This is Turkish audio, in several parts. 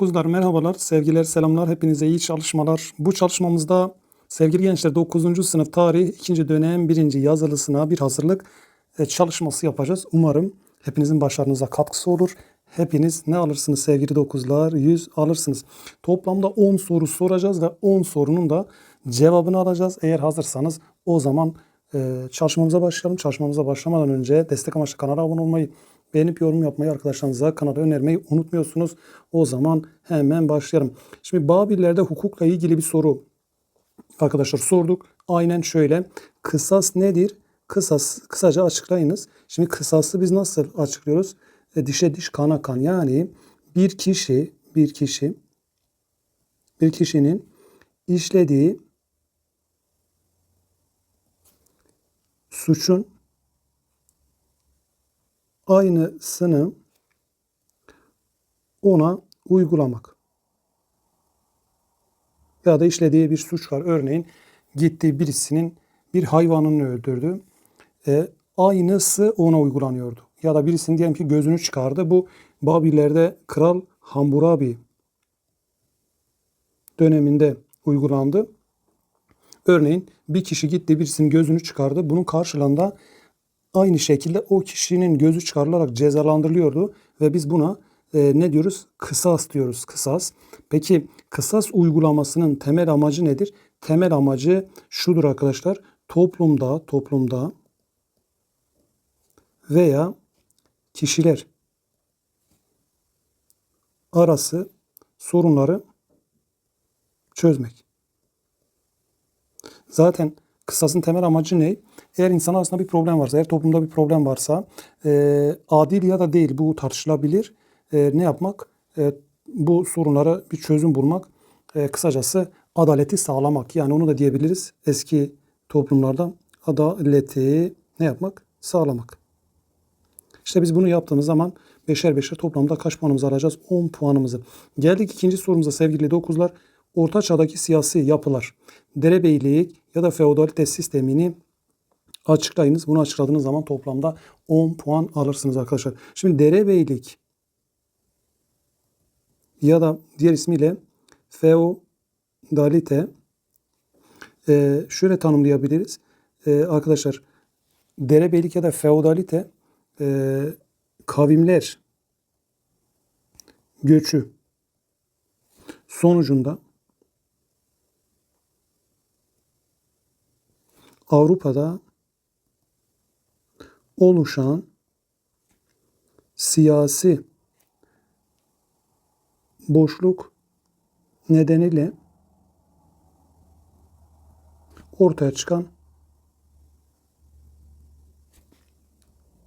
Kuzlar merhabalar, sevgiler, selamlar, hepinize iyi çalışmalar. Bu çalışmamızda sevgili gençler 9. sınıf tarih 2. dönem 1. yazılısına bir hazırlık e, çalışması yapacağız. Umarım hepinizin başarınıza katkısı olur. Hepiniz ne alırsınız sevgili dokuzlar? 100 alırsınız. Toplamda 10 soru soracağız ve 10 sorunun da cevabını alacağız. Eğer hazırsanız o zaman e, çalışmamıza başlayalım. Çalışmamıza başlamadan önce destek amaçlı kanala abone olmayı, beğenip yorum yapmayı, arkadaşlarınıza kanala önermeyi unutmuyorsunuz. O zaman hemen başlayalım. Şimdi Babillerde hukukla ilgili bir soru arkadaşlar sorduk. Aynen şöyle. Kısas nedir? Kısas kısaca açıklayınız. Şimdi kısası biz nasıl açıklıyoruz? E, dişe diş kana kan. Yani bir kişi bir kişi bir kişinin işlediği suçun aynısını ona uygulamak. Ya da işlediği bir suç var. Örneğin gitti birisinin bir hayvanını öldürdü. E, aynısı ona uygulanıyordu. Ya da birisinin diyelim ki gözünü çıkardı. Bu Babillerde Kral Hammurabi döneminde uygulandı. Örneğin bir kişi gitti birisinin gözünü çıkardı. Bunun karşılığında aynı şekilde o kişinin gözü çıkarılarak cezalandırılıyordu ve biz buna e, ne diyoruz? Kısas diyoruz. Kısas. Peki kısas uygulamasının temel amacı nedir? Temel amacı şudur arkadaşlar. Toplumda, toplumda veya kişiler arası sorunları çözmek. Zaten kısasın temel amacı ne? Eğer insan arasında bir problem varsa, eğer toplumda bir problem varsa e, adil ya da değil bu tartışılabilir. E, ne yapmak? E, bu sorunlara bir çözüm bulmak. E, kısacası adaleti sağlamak. Yani onu da diyebiliriz eski toplumlarda adaleti ne yapmak? Sağlamak. İşte biz bunu yaptığımız zaman beşer beşer toplamda kaç puanımızı alacağız? 10 puanımızı. Geldik ikinci sorumuza sevgili dokuzlar. Orta çağdaki siyasi yapılar, derebeylik ya da feodalite sistemini açıklayınız. Bunu açıkladığınız zaman toplamda 10 puan alırsınız arkadaşlar. Şimdi derebeylik ya da diğer ismiyle feodalite e, şöyle tanımlayabiliriz. E, arkadaşlar derebeylik ya da feodalite e, kavimler göçü sonucunda Avrupa'da oluşan siyasi boşluk nedeniyle ortaya çıkan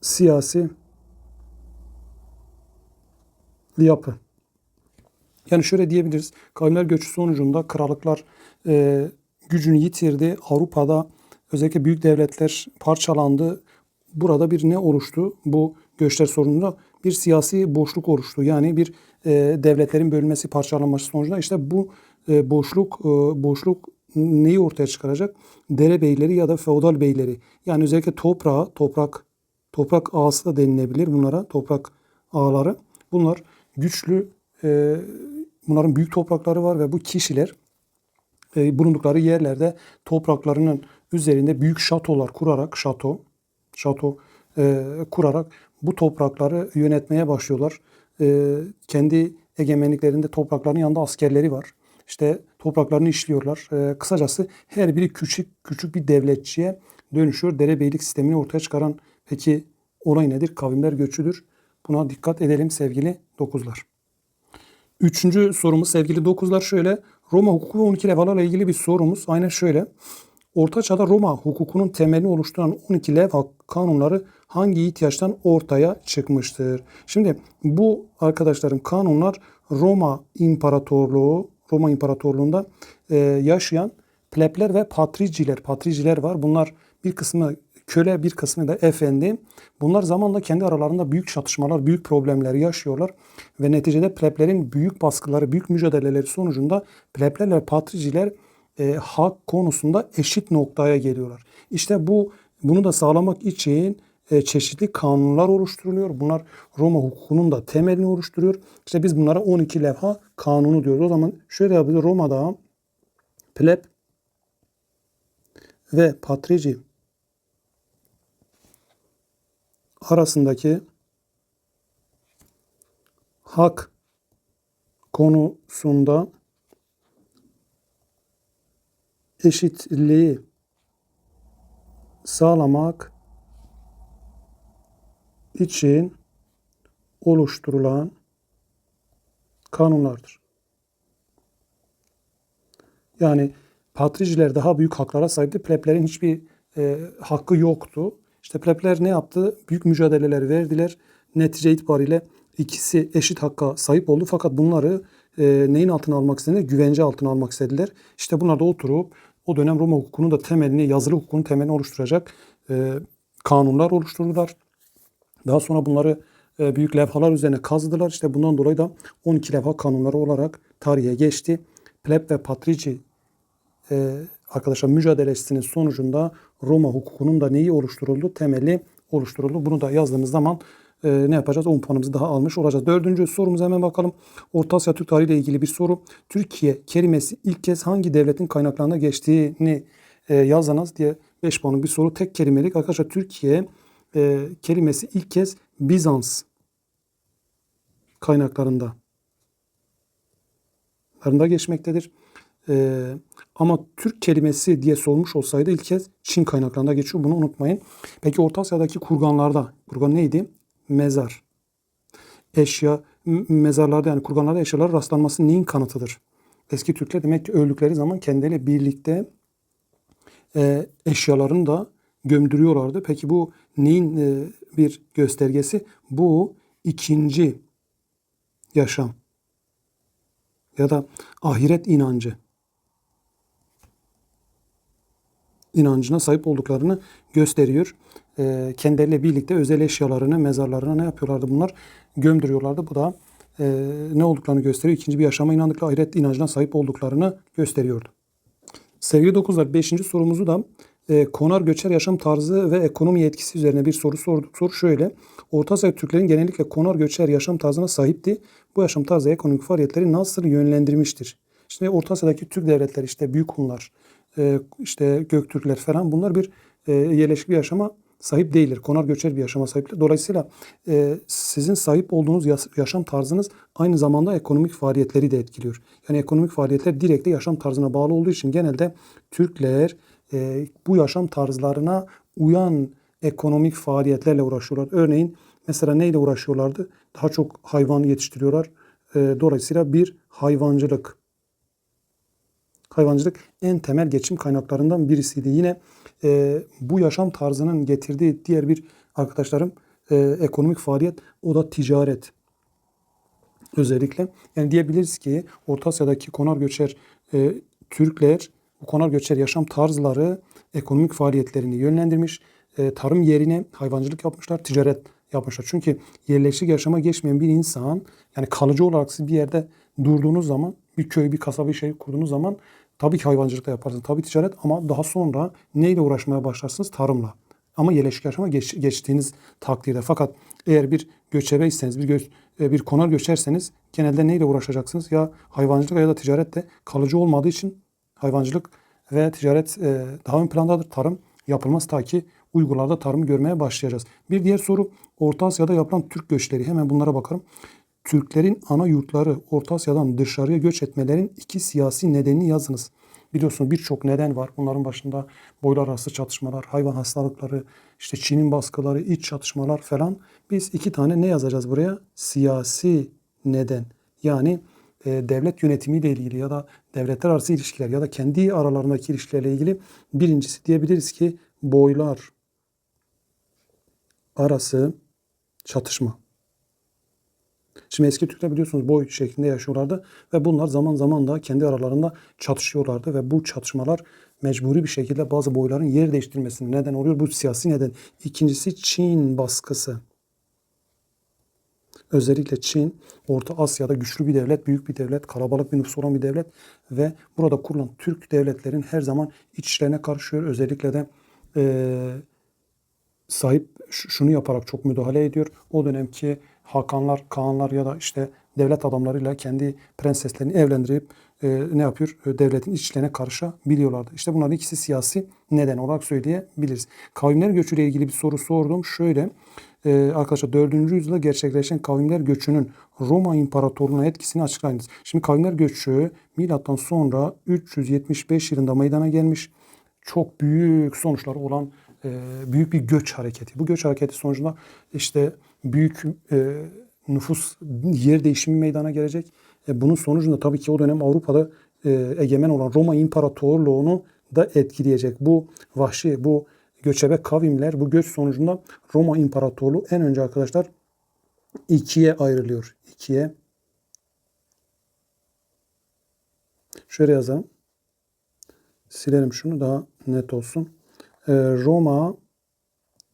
siyasi yapı. Yani şöyle diyebiliriz. Kavimler göçü sonucunda krallıklar e, gücünü yitirdi. Avrupa'da özellikle büyük devletler parçalandı. Burada bir ne oluştu? Bu göçler sonucunda bir siyasi boşluk oluştu. Yani bir e, devletlerin bölünmesi, parçalanması sonucunda işte bu e, boşluk e, boşluk neyi ortaya çıkaracak? Derebeyleri ya da feodal beyleri. Yani özellikle toprağı, toprak toprak ağası da denilebilir bunlara. Toprak ağları. Bunlar güçlü e, bunların büyük toprakları var ve bu kişiler e, bulundukları yerlerde topraklarının üzerinde büyük şatolar kurarak şato şato e, kurarak bu toprakları yönetmeye başlıyorlar. E, kendi egemenliklerinde toprakların yanında askerleri var. İşte topraklarını işliyorlar. E, kısacası her biri küçük küçük bir devletçiye dönüşüyor. Derebeylik sistemini ortaya çıkaran peki olay nedir? Kavimler göçüdür. Buna dikkat edelim sevgili dokuzlar. Üçüncü sorumuz sevgili dokuzlar şöyle. Roma hukuku ve 12 levhalarla ilgili bir sorumuz. Aynen şöyle. Orta Çağ'da Roma hukukunun temelini oluşturan 12 levha kanunları hangi ihtiyaçtan ortaya çıkmıştır? Şimdi bu arkadaşların kanunlar Roma İmparatorluğu, Roma İmparatorluğu'nda e, yaşayan plebler ve patriciler, patriciler var. Bunlar bir kısmı köle bir kısmı da efendi. Bunlar zamanla kendi aralarında büyük çatışmalar, büyük problemler yaşıyorlar. Ve neticede pleblerin büyük baskıları, büyük mücadeleleri sonucunda plebler ve patriciler e, hak konusunda eşit noktaya geliyorlar. İşte bu bunu da sağlamak için e, çeşitli kanunlar oluşturuluyor. Bunlar Roma hukukunun da temelini oluşturuyor. İşte biz bunlara 12 levha kanunu diyoruz. O zaman şöyle yapıyoruz. Roma'da pleb ve patrici arasındaki hak konusunda eşitliği sağlamak için oluşturulan kanunlardır. Yani patriciler daha büyük haklara sahipti. Pleblerin hiçbir e, hakkı yoktu. İşte plebler ne yaptı? Büyük mücadeleler verdiler. Netice itibariyle ikisi eşit hakka sahip oldu. Fakat bunları e, neyin altına almak istediler? Güvence altına almak istediler. İşte bunlar da oturup o dönem Roma hukukunun da temelini, yazılı hukukun temelini oluşturacak e, kanunlar oluşturdular. Daha sonra bunları e, büyük levhalar üzerine kazdılar. İşte bundan dolayı da 12 levha kanunları olarak tarihe geçti. Pleb ve Patrici e, arkadaşlar mücadelesinin sonucunda Roma hukukunun da neyi oluşturuldu? Temeli oluşturuldu. Bunu da yazdığımız zaman e, ne yapacağız? 10 puanımızı daha almış olacağız. Dördüncü sorumuza hemen bakalım. Orta Asya Türk tarihi ilgili bir soru. Türkiye kelimesi ilk kez hangi devletin kaynaklarına geçtiğini e, yazınız diye 5 puanlık bir soru. Tek kelimelik. Arkadaşlar Türkiye e, kelimesi ilk kez Bizans kaynaklarında larında geçmektedir. Ee, ama Türk kelimesi diye sormuş olsaydı ilk kez Çin kaynaklarında geçiyor. Bunu unutmayın. Peki Orta Asya'daki kurganlarda, kurgan neydi? Mezar. Eşya, mezarlarda yani kurganlarda eşyalar rastlanması neyin kanıtıdır? Eski Türkler demek ki öldükleri zaman kendileriyle birlikte e, eşyalarını da gömdürüyorlardı. Peki bu neyin e, bir göstergesi? Bu ikinci yaşam ya da ahiret inancı inancına sahip olduklarını gösteriyor. E, kendileriyle birlikte özel eşyalarını mezarlarına ne yapıyorlardı bunlar? Gömdürüyorlardı. Bu da e, ne olduklarını gösteriyor. İkinci bir yaşama inandıkları ahiret inancına sahip olduklarını gösteriyordu. Sevgili dokuzlar 5. sorumuzu da e, konar göçer yaşam tarzı ve ekonomi etkisi üzerine bir soru sorduk. Soru şöyle. Orta Asya Türklerin genellikle konar göçer yaşam tarzına sahipti. Bu yaşam tarzı ekonomik faaliyetleri nasıl yönlendirmiştir? Şimdi Orta Asya'daki Türk devletleri işte Büyük Hunlar, e, işte Göktürkler falan bunlar bir e, yerleşik bir yaşama sahip değildir. Konar göçer bir yaşama sahiptir. Dolayısıyla e, sizin sahip olduğunuz yaşam tarzınız aynı zamanda ekonomik faaliyetleri de etkiliyor. Yani ekonomik faaliyetler direkt de yaşam tarzına bağlı olduğu için genelde Türkler e, bu yaşam tarzlarına uyan ekonomik faaliyetlerle uğraşıyorlar. Örneğin mesela neyle uğraşıyorlardı? Daha çok hayvan yetiştiriyorlar. E, dolayısıyla bir hayvancılık. Hayvancılık en temel geçim kaynaklarından birisiydi. Yine e, bu yaşam tarzının getirdiği diğer bir arkadaşlarım e, ekonomik faaliyet o da ticaret. Özellikle yani diyebiliriz ki Orta Asya'daki konar göçer e, Türkler bu konar göçer yaşam tarzları ekonomik faaliyetlerini yönlendirmiş. E, tarım yerine hayvancılık yapmışlar, ticaret yapmışlar. Çünkü yerleşik yaşama geçmeyen bir insan yani kalıcı olarak siz bir yerde durduğunuz zaman bir köy, bir kasaba bir şey kurduğunuz zaman tabii ki hayvancılık da yaparsınız. Tabii ticaret ama daha sonra neyle uğraşmaya başlarsınız? Tarımla. Ama yerleşik yaşama geç, geçtiğiniz takdirde. Fakat eğer bir göçebeyseniz, bir, gö, e, bir konar göçerseniz genelde neyle uğraşacaksınız? Ya hayvancılık ya da ticaret de kalıcı olmadığı için hayvancılık ve ticaret e, daha ön plandadır. Tarım yapılmaz ta ki uygularda tarımı görmeye başlayacağız. Bir diğer soru Orta Asya'da yapılan Türk göçleri. Hemen bunlara bakalım. Türklerin ana yurtları Orta Asya'dan dışarıya göç etmelerin iki siyasi nedenini yazınız. Biliyorsunuz birçok neden var. Bunların başında boylar arası çatışmalar, hayvan hastalıkları, işte Çin'in baskıları, iç çatışmalar falan. Biz iki tane ne yazacağız buraya? Siyasi neden. Yani e, devlet yönetimiyle ilgili ya da devletler arası ilişkiler ya da kendi aralarındaki ilişkilerle ilgili birincisi diyebiliriz ki boylar arası çatışma. Şimdi eski Türkler biliyorsunuz boy şeklinde yaşıyorlardı ve bunlar zaman zaman da kendi aralarında çatışıyorlardı ve bu çatışmalar mecburi bir şekilde bazı boyların yer değiştirmesine neden oluyor. Bu siyasi neden. İkincisi Çin baskısı. Özellikle Çin, Orta Asya'da güçlü bir devlet, büyük bir devlet, kalabalık bir nüfus olan bir devlet ve burada kurulan Türk devletlerin her zaman iç işlerine karışıyor. Özellikle de eee sahip şunu yaparak çok müdahale ediyor. O dönemki hakanlar, kağanlar ya da işte devlet adamlarıyla kendi prenseslerini evlendirip e, ne yapıyor? E, devletin iç işlerine karışabiliyorlardı. İşte bunların ikisi siyasi neden olarak söyleyebiliriz. Kavimler göçüyle ilgili bir soru sordum. Şöyle e, arkadaşlar 4. yüzyılda gerçekleşen kavimler göçünün Roma İmparatorluğu'na etkisini açıklayınız. Şimdi kavimler göçü milattan sonra 375 yılında meydana gelmiş. Çok büyük sonuçlar olan e, büyük bir göç hareketi. Bu göç hareketi sonucunda işte büyük e, nüfus yer değişimi meydana gelecek. E, bunun sonucunda tabii ki o dönem Avrupa'da e, egemen olan Roma İmparatorluğu'nu da etkileyecek. Bu vahşi, bu göçebe kavimler bu göç sonucunda Roma İmparatorluğu en önce arkadaşlar ikiye ayrılıyor. İkiye. Şöyle yazalım. Silelim şunu daha net olsun. Ee, Roma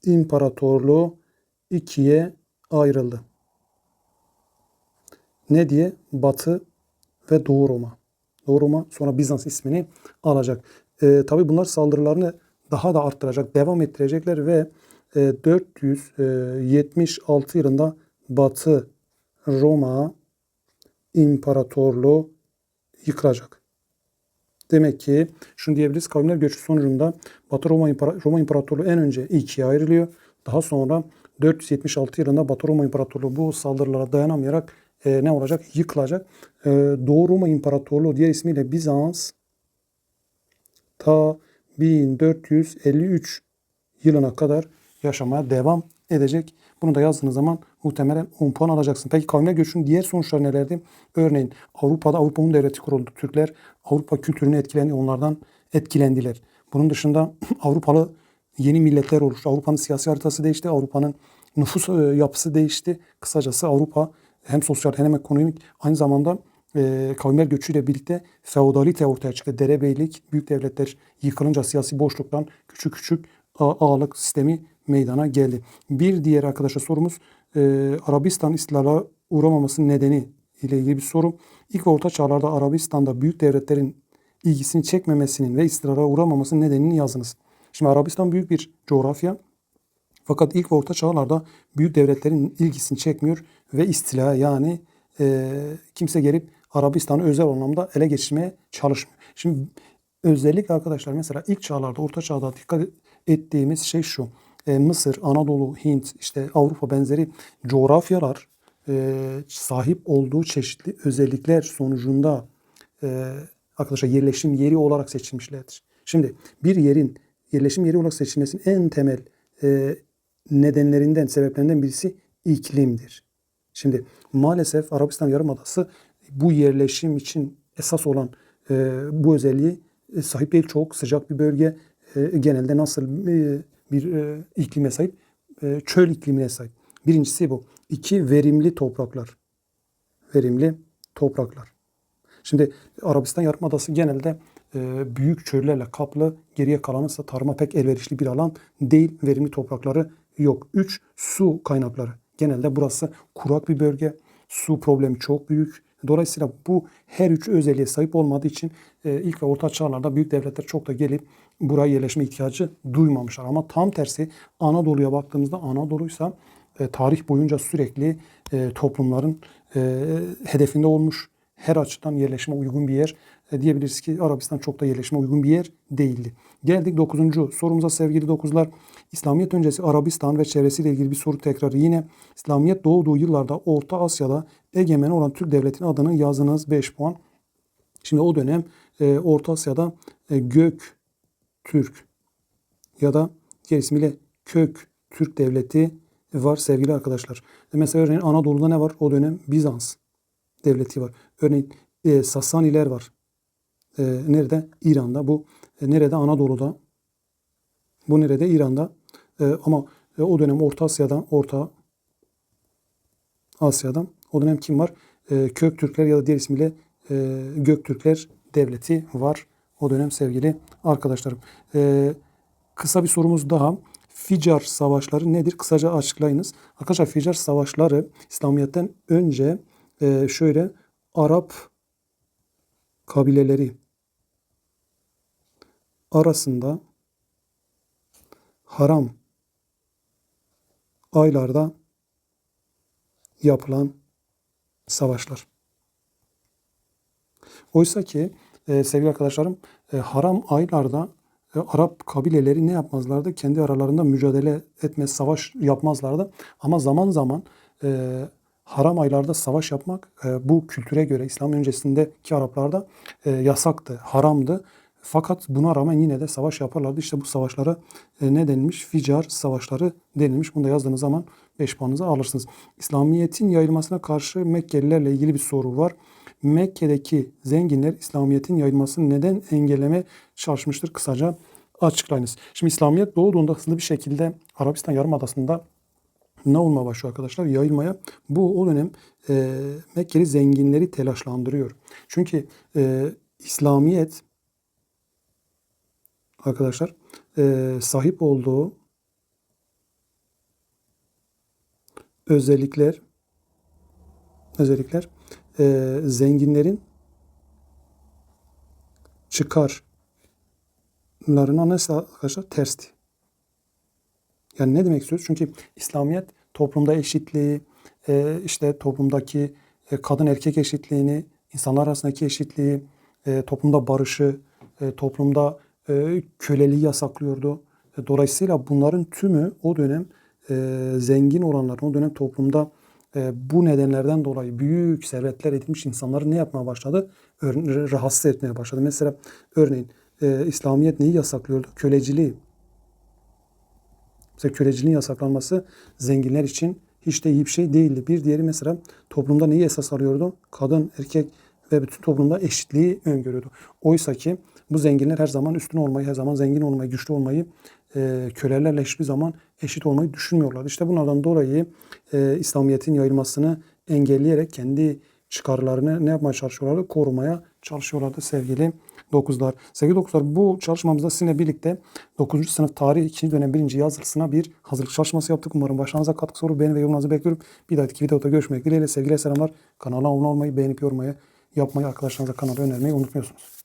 İmparatorluğu ikiye ayrıldı. Ne diye? Batı ve Doğu Roma. Doğu Roma sonra Bizans ismini alacak. Ee, Tabi bunlar saldırılarını daha da arttıracak, devam ettirecekler ve e, 476 yılında Batı Roma İmparatorluğu yıkılacak. Demek ki şunu diyebiliriz. Kavimler göçü sonucunda Batı Roma, İmpara- Roma İmparatorluğu en önce ikiye ayrılıyor. Daha sonra 476 yılında Batı Roma İmparatorluğu bu saldırılara dayanamayarak e, ne olacak? Yıkılacak. E, Doğu Roma İmparatorluğu diğer ismiyle Bizans ta 1453 yılına kadar yaşamaya devam edecek. Bunu da yazdığınız zaman muhtemelen 10 puan alacaksın. Peki kavimler göçünün diğer sonuçları nelerdi? Örneğin Avrupa'da Avrupa Un Devleti kuruldu. Türkler Avrupa kültürüne etkilendi, onlardan etkilendiler. Bunun dışında Avrupalı yeni milletler oluştu. Avrupa'nın siyasi haritası değişti. Avrupa'nın nüfus e, yapısı değişti. Kısacası Avrupa hem sosyal hem ekonomik aynı zamanda e, kavimler göçüyle birlikte feodalite ortaya çıktı. Derebeylik, büyük devletler yıkılınca siyasi boşluktan küçük küçük ağalık sistemi meydana geldi. Bir diğer arkadaşa sorumuz e, Arabistan istilala uğramamasının nedeni ile ilgili bir soru. İlk orta çağlarda Arabistan'da büyük devletlerin ilgisini çekmemesinin ve istilala uğramamasının nedenini yazınız. Şimdi Arabistan büyük bir coğrafya. Fakat ilk ve orta çağlarda büyük devletlerin ilgisini çekmiyor ve istila yani e, kimse gelip Arabistan'ı özel anlamda ele geçirmeye çalışmıyor. Şimdi özellikle arkadaşlar mesela ilk çağlarda, orta çağda dikkat ettiğimiz şey şu. E, Mısır, Anadolu, Hint, işte Avrupa benzeri coğrafyalar e, sahip olduğu çeşitli özellikler sonucunda e, arkadaşlar yerleşim yeri olarak seçilmişlerdir. Şimdi bir yerin yerleşim yeri olarak seçilmesinin en temel e, nedenlerinden, sebeplerinden birisi iklimdir. Şimdi maalesef Arabistan Yarımadası bu yerleşim için esas olan e, bu özelliği e, sahip değil. Çok sıcak bir bölge. E, genelde nasıl e, bir e, iklime sahip? E, çöl iklimine sahip. Birincisi bu. İki, verimli topraklar. Verimli topraklar. Şimdi Arabistan Yarımadası genelde e, büyük çöllerle kaplı, geriye kalanı ise tarıma pek elverişli bir alan değil. Verimli toprakları yok. 3. Su kaynakları. Genelde burası kurak bir bölge. Su problemi çok büyük. Dolayısıyla bu her üç özelliğe sahip olmadığı için e, ilk ve orta çağlarda büyük devletler çok da gelip buraya yerleşme ihtiyacı duymamışlar. Ama tam tersi Anadolu'ya baktığımızda Anadolu'ysa e, tarih boyunca sürekli e, toplumların hedefinde olmuş. Her açıdan yerleşime uygun bir yer. E, diyebiliriz ki Arabistan çok da yerleşime uygun bir yer değildi. Geldik 9. sorumuza sevgili dokuzlar. İslamiyet öncesi Arabistan ve çevresiyle ilgili bir soru tekrarı yine. İslamiyet doğduğu yıllarda Orta Asya'da egemen olan Türk devletinin adını yazınız 5 puan. Şimdi o dönem e, Orta Asya'da e, Gök Türk ya da diğer ismiyle Kök Türk devleti var sevgili arkadaşlar. E, mesela örneğin Anadolu'da ne var? O dönem Bizans devleti var. Örneğin e, Sasaniler var. E, nerede? İran'da. Bu e, nerede? Anadolu'da. Bu nerede? İran'da. E, ama e, o dönem Orta Asya'da, Orta Asya'da o dönem kim var? E, Köktürkler ya da diğer ismiyle e, Göktürkler devleti var. O dönem sevgili arkadaşlarım. Kısa bir sorumuz daha. Ficar savaşları nedir? Kısaca açıklayınız. Arkadaşlar Ficar savaşları İslamiyet'ten önce şöyle Arap kabileleri arasında haram aylarda yapılan savaşlar. Oysa ki e, sevgili arkadaşlarım e, haram aylarda e, Arap kabileleri ne yapmazlardı? Kendi aralarında mücadele etmez, savaş yapmazlardı. Ama zaman zaman e, haram aylarda savaş yapmak e, bu kültüre göre İslam öncesindeki Araplarda e, yasaktı, haramdı. Fakat buna rağmen yine de savaş yaparlardı. İşte bu savaşlara e, ne denilmiş? Ficar savaşları denilmiş. Bunu da yazdığınız zaman 5 puanınızı alırsınız. İslamiyet'in yayılmasına karşı Mekkelilerle ilgili bir soru var. Mekke'deki zenginler İslamiyet'in yayılmasını neden engelleme çalışmıştır? Kısaca açıklayınız. Şimdi İslamiyet doğduğunda hızlı bir şekilde Arabistan Yarımadası'nda ne olmaya başlıyor arkadaşlar? Yayılmaya. Bu o dönem e, Mekkeli zenginleri telaşlandırıyor. Çünkü e, İslamiyet arkadaşlar e, sahip olduğu özellikler özellikler e, zenginlerin çıkarlarına nasıl arkadaşlar tersti. Yani ne demek istiyoruz? Çünkü İslamiyet toplumda eşitliği, e, işte toplumdaki e, kadın erkek eşitliğini, insanlar arasındaki eşitliği, e, toplumda barışı, e, toplumda e, köleliği yasaklıyordu. E, Dolayısıyla bunların tümü o dönem e, zengin olanların, o dönem toplumda bu nedenlerden dolayı büyük servetler edinmiş insanları ne yapmaya başladı? Rahatsız etmeye başladı. Mesela örneğin İslamiyet neyi yasaklıyordu? Köleciliği. Mesela köleciliğin yasaklanması zenginler için hiç de iyi bir şey değildi. Bir diğeri mesela toplumda neyi esas alıyordu? Kadın, erkek ve bütün toplumda eşitliği öngörüyordu. Oysa ki bu zenginler her zaman üstün olmayı, her zaman zengin olmayı, güçlü olmayı, e, kölelerle hiçbir zaman eşit olmayı düşünmüyorlar. İşte bunlardan dolayı e, İslamiyet'in yayılmasını engelleyerek kendi çıkarlarını ne yapmaya çalışıyorlardı? Korumaya çalışıyorlardı sevgili dokuzlar. Sevgili dokuzlar bu çalışmamızda sizinle birlikte 9. sınıf tarih 2. dönem 1. yazılısına bir hazırlık çalışması yaptık. Umarım başlarınıza katkı soru beğeni ve yorumlarınızı bekliyorum. Bir dahaki videoda görüşmek dileğiyle sevgiyle selamlar. Kanala abone olmayı, beğenip yormayı, yapmayı, arkadaşlarınıza kanalı önermeyi unutmuyorsunuz.